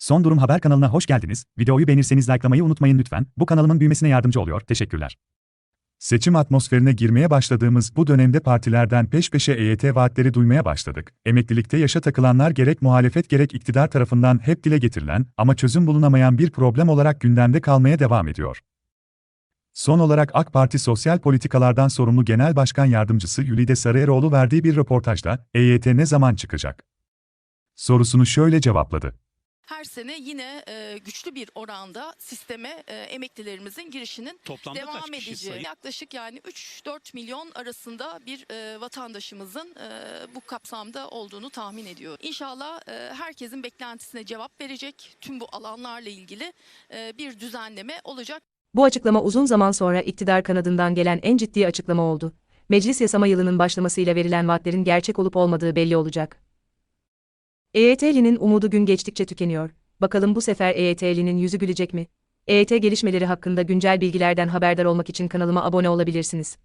Son Durum Haber kanalına hoş geldiniz. Videoyu beğenirseniz likelamayı unutmayın lütfen. Bu kanalımın büyümesine yardımcı oluyor. Teşekkürler. Seçim atmosferine girmeye başladığımız bu dönemde partilerden peş peşe EYT vaatleri duymaya başladık. Emeklilikte yaşa takılanlar gerek muhalefet gerek iktidar tarafından hep dile getirilen ama çözüm bulunamayan bir problem olarak gündemde kalmaya devam ediyor. Son olarak AK Parti Sosyal Politikalardan sorumlu Genel Başkan Yardımcısı Yülide Sarıeroğlu verdiği bir röportajda EYT ne zaman çıkacak? sorusunu şöyle cevapladı. Her sene yine e, güçlü bir oranda sisteme e, emeklilerimizin girişinin Toplamda devam kaç kişi edeceği. sayı? Yaklaşık yani 3-4 milyon arasında bir e, vatandaşımızın e, bu kapsamda olduğunu tahmin ediyor. İnşallah e, herkesin beklentisine cevap verecek tüm bu alanlarla ilgili e, bir düzenleme olacak. Bu açıklama uzun zaman sonra iktidar kanadından gelen en ciddi açıklama oldu. Meclis yasama yılının başlamasıyla verilen vaatlerin gerçek olup olmadığı belli olacak. EYT'linin umudu gün geçtikçe tükeniyor. Bakalım bu sefer EYT'linin yüzü gülecek mi? EYT gelişmeleri hakkında güncel bilgilerden haberdar olmak için kanalıma abone olabilirsiniz.